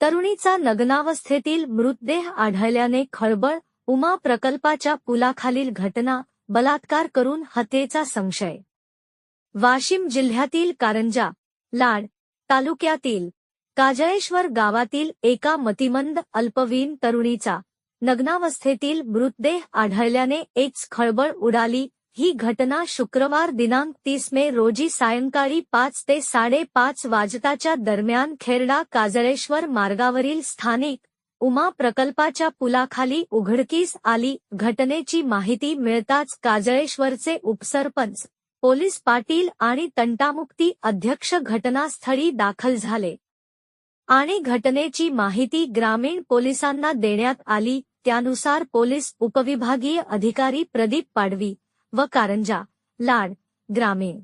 तरुणीचा नग्नावस्थेतील मृतदेह आढळल्याने खळबळ उमा प्रकल्पाच्या पुलाखालील घटना बलात्कार करून हत्येचा संशय. वाशिम जिल्ह्यातील कारंजा लाड तालुक्यातील काजळेश्वर गावातील एका मतिमंद अल्पवीन तरुणीचा नग्नावस्थेतील मृतदेह आढळल्याने एक खळबळ उडाली ही घटना शुक्रवार दिनांक तीस मे रोजी सायंकाळी पाच ते साडेपाच वाजताच्या दरम्यान खेरडा काजळेश्वर मार्गावरील स्थानिक उमा प्रकल्पाच्या पुलाखाली उघडकीस आली. घटनेची माहिती मिळताच काजळेश्वरचे उपसरपंच पोलीस पाटील आणि तंटामुक्ती अध्यक्ष घटनास्थळी दाखल झाले. आणि घटनेची माहिती ग्रामीण पोलिसांना देण्यात आली. त्यानुसार पोलीस उपविभागीय अधिकारी प्रदीप पाडवी व कारंजा लाड ग्रामीण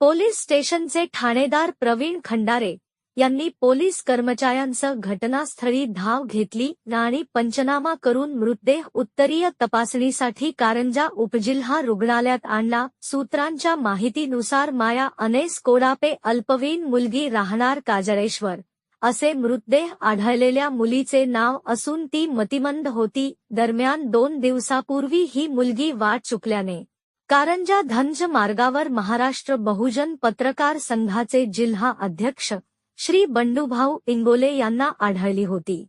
पोलीस स्टेशनचे ठाणेदार प्रवीण खंडारे यांनी पोलीस कर्मचाऱ्यांसह घटनास्थळी धाव घेतली आणि पंचनामा करून मृतदेह उत्तरीय तपासणीसाठी कारंजा उपजिल्हा रुग्णालयात आणला. सूत्रांच्या माहितीनुसार माया अनेस कोडापे अल्पवीन मुलगी राहणार काजळेश्वर. असे मृतदेह आढळलेल्या मुलीचे नाव असून ती मतिमंद होती. दरम्यान दोन दिवसापूर्वी ही मुलगी वाट चुकल्याने कारंजा धंज मार्गावर महाराष्ट्र बहुजन पत्रकार संघाचे जिल्हा अध्यक्ष श्री बंडूभाऊ इंगोले यांना आढळली होती.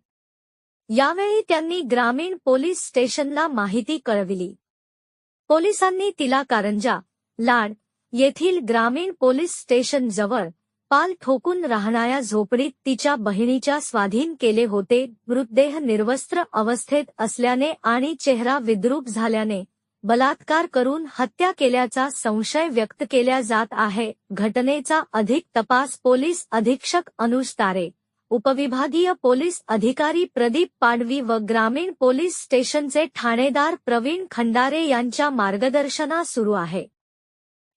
यावेळी त्यांनी ग्रामीण पोलीस स्टेशनला माहिती कळविली. पोलिसांनी तिला कारंजा लाड येथील ग्रामीण पोलीस स्टेशन जवळ पाल ठोकून राहणाऱ्या झोपडीत तिच्या बहिणीच्या स्वाधीन केले होते. मृतदेह निर्वस्त्र अवस्थेत असल्याने आणि चेहरा विद्रूप झाल्याने बलात्कार करून हत्या केल्याचा संशय व्यक्त केला जात आहे. घटनेचा अधिक तपास पोलीस अधीक्षक अनुज तारे उपविभागीय पोलीस अधिकारी प्रदीप पाडवी व ग्रामीण पोलीस स्टेशनचे ठाणेदार प्रवीण खंडारे यांच्या मार्गदर्शना सुरू आहे.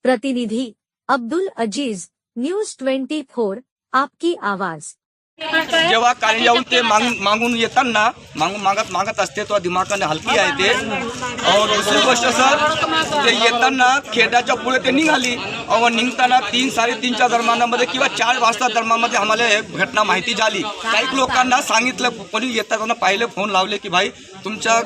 प्रतिनिधी Abdul Aziz news twenty four आपकी आवाज. जेव्हा काही जाऊन ते मागून मागून येताना मागून मागत मागत असते तो दिमागाने हलकी आहे ते. और दुसरी गोष्ट सर ते येताना खेड्याच्या पुढे ते निघाली. निघताना तीन साडेतीनच्या दरम्यानामध्ये किंवा चार वाजता दरम्यानमध्ये आम्हाला एक घटना माहिती झाली. काही लोकांना सांगितलं कोणी येताना पाहिले फोन लावले की भाई तुमच्या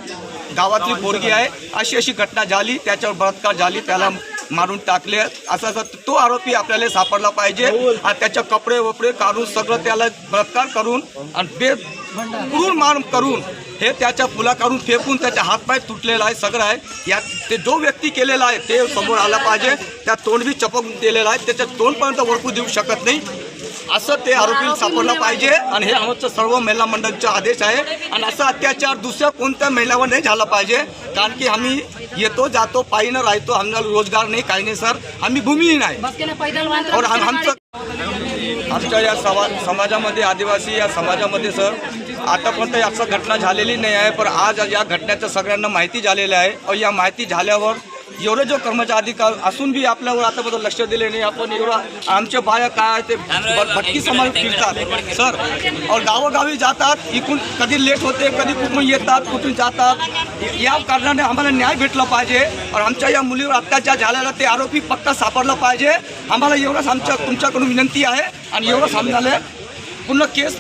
गावातली पोरगी आहे. अशी अशी घटना झाली त्याच्यावर बलात्कार झाली त्याला मारून टाकले. असं असा तो आरोपी आपल्याला सापडला पाहिजे. आणि त्याच्या कपडे वपडे काढून सगळं त्याला बलात्कार करून आणि बे क्रूर मार करून हे त्याच्या पुला काढून फेकून त्याच्या हातपाय तुटलेला आहे सगळं आहे. यात ते जो व्यक्ती केलेला आहे ते समोर आला पाहिजे. त्या तोंड बी चपक दिलेला आहे. त्याच्या तोंडपर्यंत ओळखू देऊ शकत नाही. असं ते आरोपी सापडलं पाहिजे आणि हे आमचं सर्व महिला मंडळचा आदेश आहे. आणि असा अत्याचार दुसऱ्या कोणत्या महिलावर नाही झाला पाहिजे. कारण की आम्ही येतो जातो पायीनं राहतो. आम्हाला रोजगार नाही काही नाही सर. आम्ही भूमिहीन आहे. और आमचं आमच्या या समा समाजामध्ये आदिवासी या समाजामध्ये सर आतापर्यंत याचं घटना झालेली नाही आहे. पण आज या घटनेचं सगळ्यांना माहिती झालेलं आहे. और या माहिती झाल्यावर एवढे जो कर्मचारी का असून बी आपल्यावर आतापर्यंत लक्ष दिले नाही आपण एवढं आमचे बाया काय ते भटकी समाज फिरतात. सर और गावोगावी जातात इकडून कधी लेट होते कधी कुठून येतात कुठून जातात. या कारणाने आम्हाला न्याय भेटला पाहिजे. और आमच्या या मुलीवर अत्याचार झालेला ते आरोपी पक्का सापडला पाहिजे. आम्हाला एवढंच आमच्या तुमच्याकडून विनंती आहे. आणि एवढं आम्हाला पूर्ण केस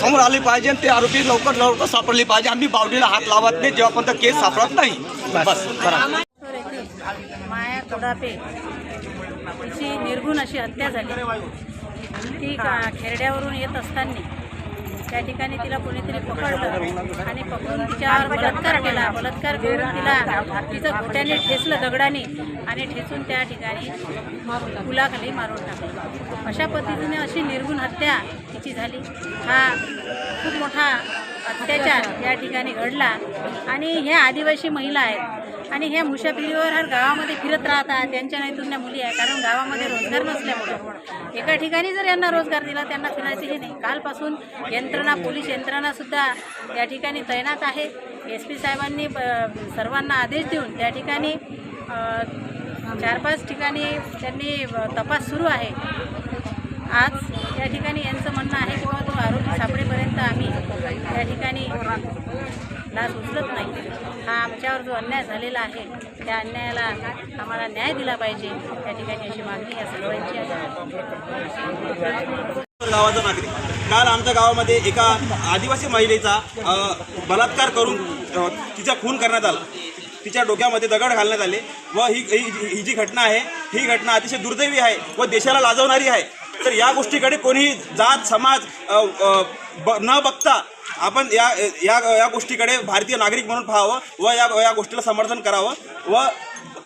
समोर आले पाहिजे आणि ते आरोपी लवकर लवकर सापडले पाहिजे. आम्ही बावडीला हात लावत नाही जेव्हापर्यंत केस सापडत नाही. बस माया तिची निर्गुण अशी हत्या झाली. ती का खेरड्यावरून येत असताना त्या ठिकाणी तिला कोणीतरी पकडलं आणि पकडून तिच्यावर बलात्कार केला. बलात्कार करून तिला तिचं घोट्याने ठेचलं दगडाने आणि ठेचून त्या ठिकाणी पुलाखाली मारून टाकलं. अशा पद्धतीने अशी निर्गुण हत्या तिची झाली. हा खूप मोठा अत्याचार या ठिकाणी घडला. आणि ह्या आदिवासी महिला आहेत आणि ह्या मुशाफिरीवर हर गावामध्ये फिरत राहतात. त्यांच्या नैतुन्या मुली आहे. कारण गावामध्ये रोजगार नसल्यामुळे. एका ठिकाणी जर यांना रोजगार दिला त्यांना फिरायचे हे नाही. कालपासून यंत्रणा पोलीस यंत्रणासुद्धा त्या ठिकाणी तैनात आहे. एस पी साहेबांनी सर्वांना आदेश देऊन त्या ठिकाणी चार पाच ठिकाणी त्यांनी तपास सुरू आहे. आज त्या ठिकाणी यांचं म्हणणं आहे की बाबा तो आरोपी सापडेपर्यंत आम्ही त्या ठिकाणी लाच उचलत नाही. हा आमच्यावर जो अन्याय झालेला आहे त्या अन्यायाला आम्हाला न्याय दिला पाहिजे. त्या ठिकाणी अशी मागणी या सर्वांची आहे. गावाचा नागरिक. काल आमच्या गावामध्ये एका आदिवासी महिलेचा बलात्कार करून तिचा खून करण्यात आला. तिच्या डोक्यामध्ये दगड घालण्यात आले व ही ही ही जी घटना आहे ही घटना अतिशय दुर्दैवी आहे व देशाला लाजवणारी आहे. तर या गोष्टीकडे कोणी जात समाज ब न बघता आपण या या या गोष्टीकडे भारतीय नागरिक म्हणून पाहावं व या या गोष्टीला समर्थन करावं व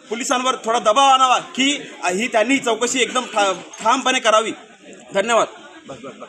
पोलिसांवर थोडा दबाव आणावा की ही त्यांनी चौकशी एकदम ठा ठामपणे करावी. धन्यवाद.